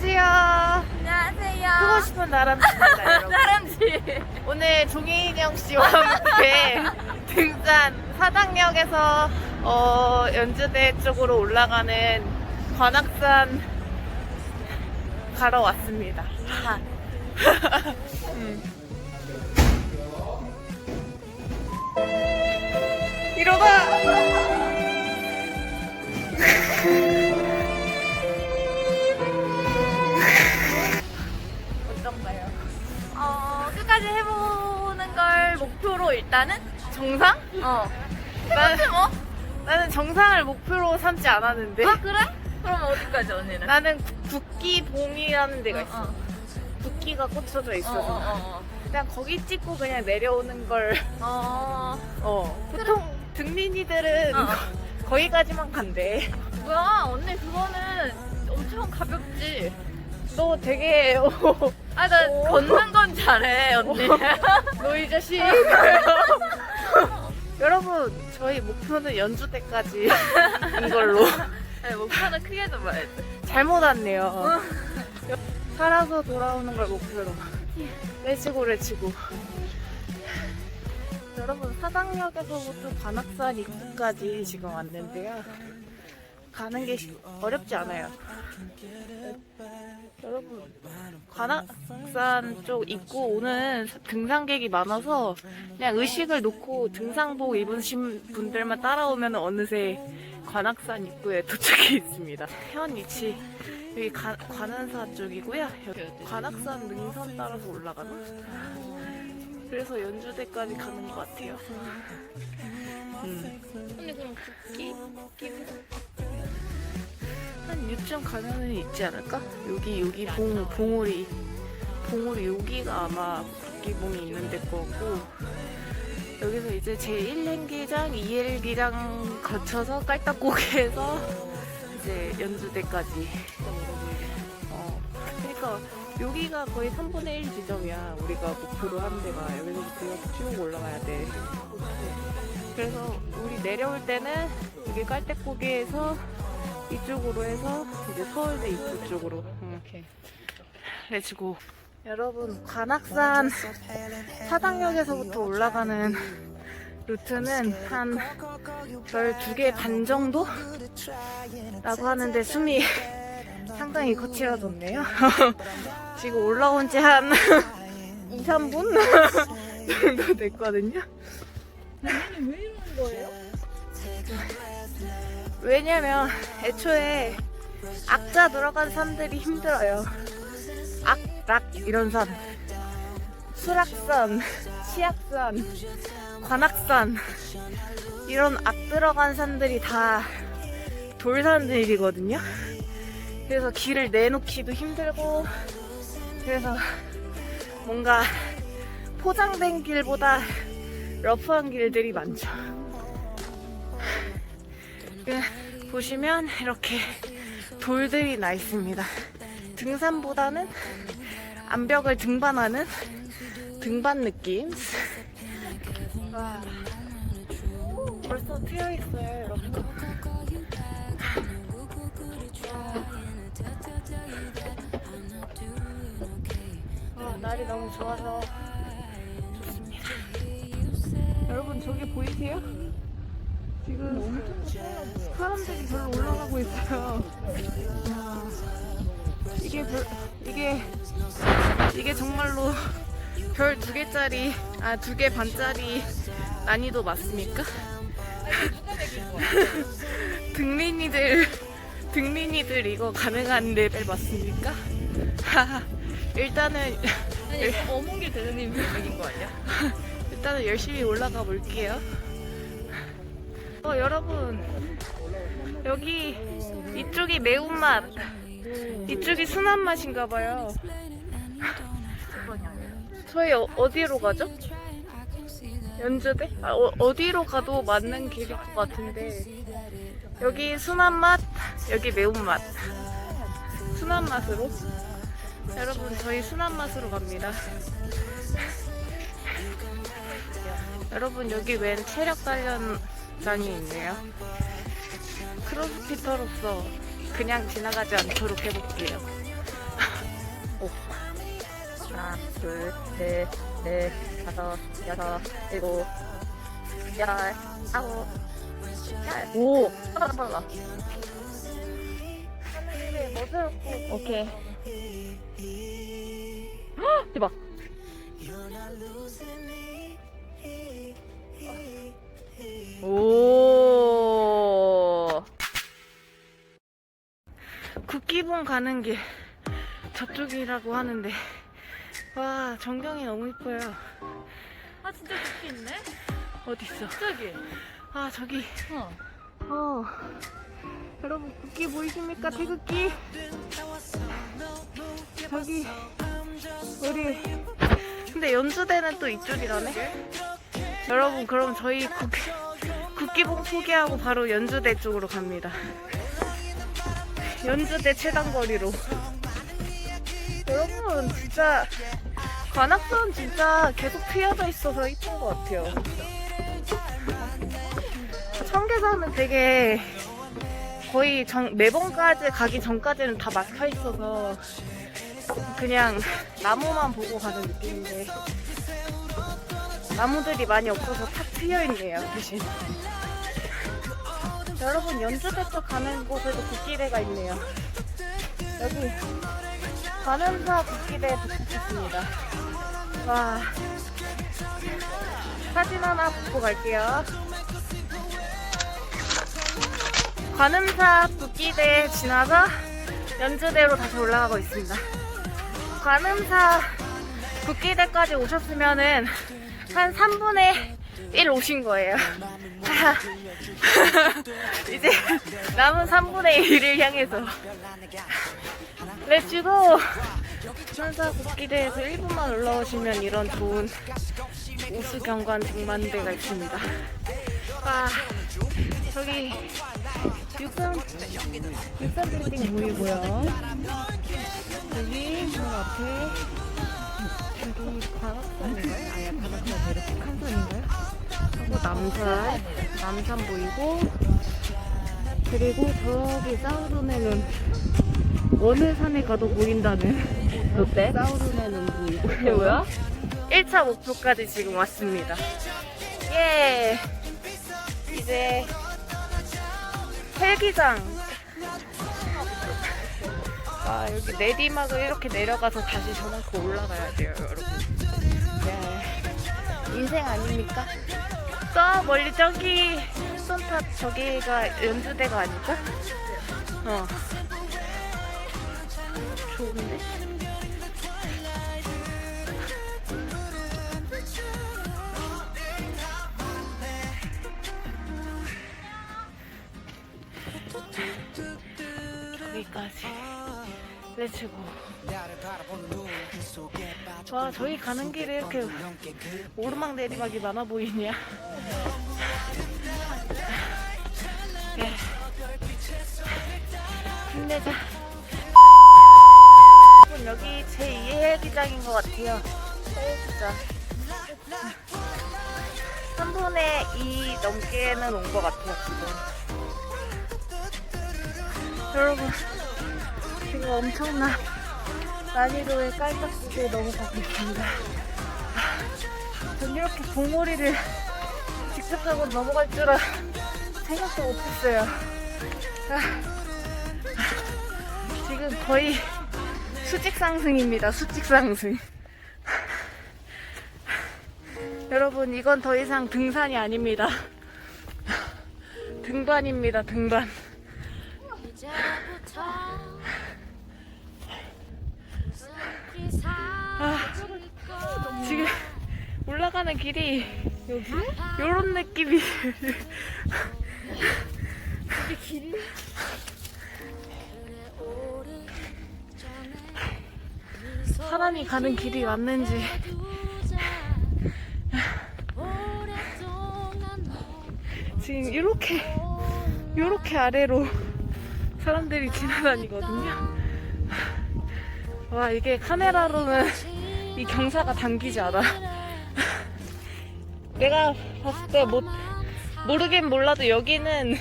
안녕하세요. 안녕하세요. 크고 싶은 나람쥐입니다, 여러분. 사람지. 오늘 종인영 씨와 함께 등산 사당역에서 어, 연주대 쪽으로 올라가는 관악산 가러 왔습니다. 음. 이러다 어떤 목표로 일단은 정상? 어. 나는, 뭐? 나는 정상을 목표로 삼지 않았는데 아 그래? 그럼 어디까지 언니는? 나는 국기봉이라는 데가 있어. 어, 국기가 꽂혀져 어, 있어서 어, 어, 그냥 거기 찍고 그냥 내려오는 걸. 어. 어. 보통 등린이들은 어, 어. 거기까지만 간대. 뭐야 언니 그거는 엄청 가볍지. 너 되게 어, 아나 오. 걷는 건 잘해 언니. 너 이 자식. 여러분 저희 목표는 연주대까지인 걸로 아니, 목표는 크게 잡아야지. 잘못 왔네요. 살아서 돌아오는 걸 목표로 레치고 레치고. 여러분 사당역에서부터 관악산 입구까지 지금 왔는데요. 가는 게 시- 어렵지 않아요. 여러분 관악산 쪽 입구 오는 등산객이 많아서 그냥 의식을 놓고 등산복 입으신 분들만 따라오면 어느새 관악산 입구에 도착해 있습니다. 현 위치 여기 가- 관안사 쪽이고요. 여기 관악산 능선 따라서 올라가나? 그래서 연주대까지 가는 것 같아요. 음. 언니 그럼 끼, 끼. 한 요쯤 가면은 있지 않을까? 여기 여기 봉 봉우리 봉우리 여기가 아마 국기봉이 있는 데 거고 여기서 이제 제 1행기장, 2행기장 거쳐서 깔딱고개에서 이제 연주대까지. 어 그러니까 여기가 거의 3분의 1 지점이야. 우리가 목표로 한 데가. 여기서부터 쭉 올라가야 돼. 그래서 우리 내려올 때는 여기 깔때고개에서 이쪽으로 해서 이제 서울대 입구 쪽으로. 이렇게 해주고 여러분 관악산 사당역에서부터 올라가는 루트는 한별두개반 정도? 라고 하는데 숨이 상당히 거칠어졌네요. 지금 올라온 지 한 2, 3분 정도 됐거든요. 왜 이러는 거예요? 왜냐면 애초에 악자 들어간 산들이 힘들어요. 악, 락 이런 산. 수락산, 치악산, 관악산 이런 악 들어간 산들이 다 돌산들이거든요. 그래서 길을 내놓기도 힘들고 그래서 뭔가 포장된 길보다 러프한 길들이 많죠. 그, 보시면 이렇게 돌들이 나 있습니다. 등산보다는 암벽을 등반하는 등반 느낌. 와, 벌써 트여 있어요, 여러분. 아, 날이 너무 좋아서 좋습니다. 여러분 저기 보이세요? 지금 사람들이 별로 올라가고 있어요. 와, 이게 별, 이게 이게 정말로 별 두 개짜리 아 두 개 반짜리 난이도 맞습니까? 등린이들 등린이들 이거 가능한 레벨 맞습니까? 일단은 아니 어몽길 대장님 얘기인 거 아니야? 일단은 열심히 올라가 볼게요. 어, 여러분. 여기 이쪽이 매운맛, 이쪽이 순한 맛인가 봐요. 저희 어, 어디로 가죠? 연주대? 아, 어, 디로 가도 맞는 길일 것 같은데. 여기 순한 맛, 여기 매운맛. 순한 맛으로. 여러분, 저희 순한 맛으로 갑니다. 여러분 여기 웬 체력 단련 장이 있네요. 크로스피터로서 그냥 지나가지 않도록 해볼게요. 오. 하나, 둘, 셋, 넷, 다섯, 여섯, 일곱, 열, 아홉, 열. 오! 빨라, 빨라. 오케이. 헉, 대박. 오. 국기봉 가는 길 저쪽이라고 하는데 와 전경이 너무 이뻐요. 아, 진짜 좋게 있네? 어디 있어? 저기. 아 저기. 어. 어. 여러분 국기 보이십니까? 태극기. 저기 우리 근데 연수대는 또 이쪽이라네. 여러분 그럼 저희 국, 국기봉 포기하고 바로 연주대 쪽으로 갑니다. 연주대 최단거리로. 여러분 진짜 관악산 진짜 계속 피어져 있어서 이쁜 것 같아요. 청계산은 되게 거의 정, 매번까지 가기 전까지는 다 막혀 있어서 그냥 나무만 보고 가는 느낌인데 나무들이 많이 없어서 탁 트여 있네요 대신. 여러분 연주대 쪽 가는 곳에도 국기대가 있네요. 여기 관음사 국기대 도착했습니다. 와 사진 하나 붙고 갈게요. 관음사 북기대 지나서 연주대로 다시 올라가고 있습니다. 관음사 북기대까지 오셨으면은 한 3분의 1 오신 거예요. 이제 남은 3분의 1을 향해서 렛츠고! 관음사 북기대에서 1분만 올라오시면 이런 좋은 우수경관 등반대가 있습니다. 와, 저기 육삼 육삼 빌딩 보이고요. 여기 저 앞에 여기 관악산인가요? 아예 내려 북한산인가요? 하고 남산 남산 보이고 그리고 저기 사우론에는 어느 산에 가도 보인다는 어때? 사우론에는 보이고 이게 뭐야? 1차 목표까지 지금 왔습니다. 예. 이제 헬기장. 아 여기 내리막을 이렇게 내려가서 다시 저만큼 올라가야 돼요, 여러분. 예. 인생 아닙니까? 저 멀리 저기 손탑 저기가 연주대가 아닐까? 어. 좋은데? 여기까지 렛츠고. 와 저희 가는 길에 이렇게 오르막 내리막이 많아 보이냐? 예. 힘내자. 여기 제2의 헬기장인 것 같아요. 헬기장 3분의 2 넘게는 온 것 같아요 지금. 여러분 지금 엄청난 난이도의 깔딱지에 넘어가고 있습니다. 전 이렇게 봉오리를 직접적으로 넘어갈 줄은 생각도 못했어요. 아, 지금 거의 수직 상승입니다. 수직 상승. 여러분 이건 더 이상 등산이 아닙니다. 등반입니다. 등반. 지금 올라가는 길이 여기 요런 느낌이 사람이 가는 길이 맞는지 지금 이렇게 이렇게 아래로 사람들이 지나다니거든요. 와 이게 카메라로는 이 경사가 당기지 않아. 내가 봤을 때 못, 모르긴 몰라도 여기는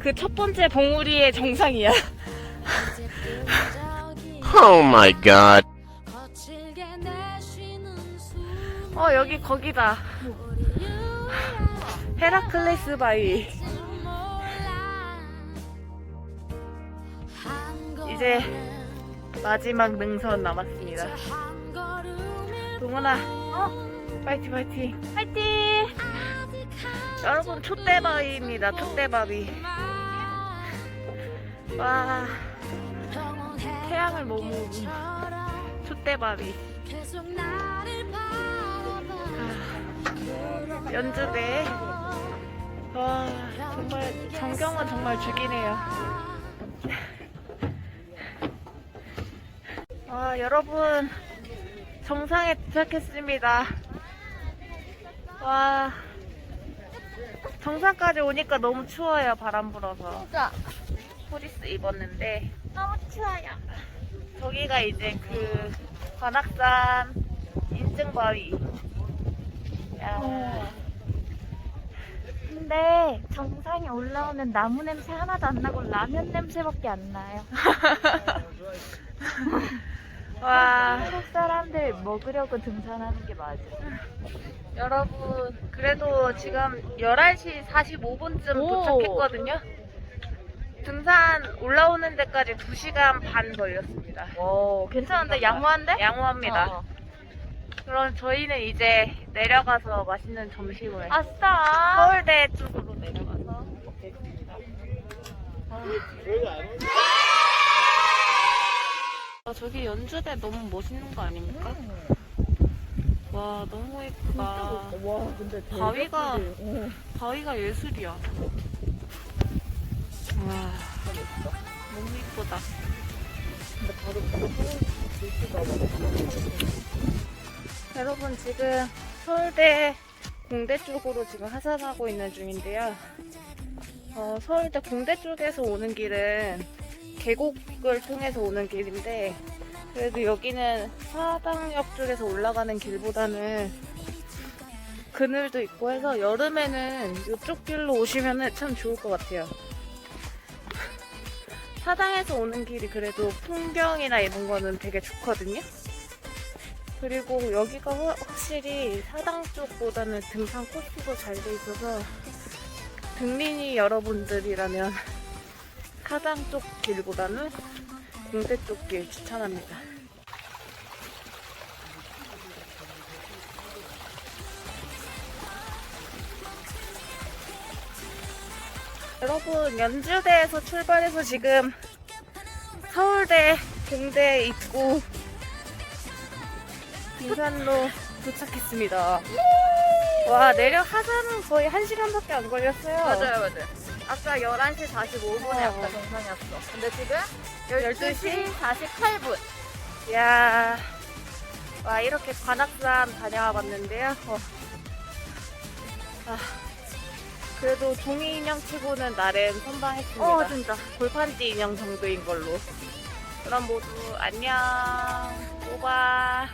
그 첫 번째 봉우리의 정상이야. oh my god. 어, 여기 거기다. 헤라클레스 바위. 이제 마지막 능선 남았습니다. 동원아, 어? 파이팅, 파이팅. 파이팅! 여러분, 촛대바위입니다, 촛대바위. 와, 태양을 머무는 촛대바위. 연주대. 와, 정말, 전경은 정말 죽이네요. 아, 여러분, 정상에 도착했습니다. 와, 정상까지 오니까 너무 추워요, 바람 불어서. 진짜 포리스 입었는데, 너무 추워요. 저기가 이제 그, 관악산 인증바위. 야, 근데 정상에 올라오면 나무 냄새 하나도 안 나고 라면 냄새밖에 안 나요. 와. 한국 사람들 먹으려고 등산하는 게 맞아. 여러분, 그래도 지금 11시 45분쯤 오. 도착했거든요. 등산 올라오는 데까지 2시간 반 걸렸습니다. 오, 괜찮은데 양호한데? 양호합니다. 어. 그럼 저희는 이제 내려가서 맛있는 점심을 아싸. 서울대 쪽으로 내려가서 먹겠습니다. 아, 저기 연주대 너무 멋있는 거 아닙니까? 와, 너무 예쁘다. 와 근데 바위가. 어. 바위가 예술이야. 와, 너무 이쁘다. 근데 바로 바로 글씨가 여러분 지금 서울대 공대 쪽으로 지금 하산하고 있는 중인데요. 어, 서울대 공대 쪽에서 오는 길은 계곡을 통해서 오는 길인데 그래도 여기는 사당역 쪽에서 올라가는 길보다는 그늘도 있고 해서 여름에는 이쪽 길로 오시면 참 좋을 것 같아요. 사당에서 오는 길이 그래도 풍경이나 이런 거는 되게 좋거든요. 그리고 여기가 확- 확실히 사당 쪽보다는 등산 코스도 잘 돼 있어서 등린이 여러분들이라면 사당 쪽 길보다는 공대 쪽 길 추천합니다. 여러분 연주대에서 출발해서 지금 서울대 공대 입구 등산로 도착했습니다. 와, 내려 하산은 거의 1시간밖에 안 걸렸어요. 맞아요, 맞아요. 아까 11시 45분에 어. 아까 정상이었어. 근데 지금 12시 12시 48분. 야 와, 이렇게 관악산 다녀와 봤는데요. 어. 아, 그래도 종이 인형 치고는 나름 선방했습니다. 어, 진짜. 골판지 인형 정도인 걸로. 그럼 모두 안녕. 오바.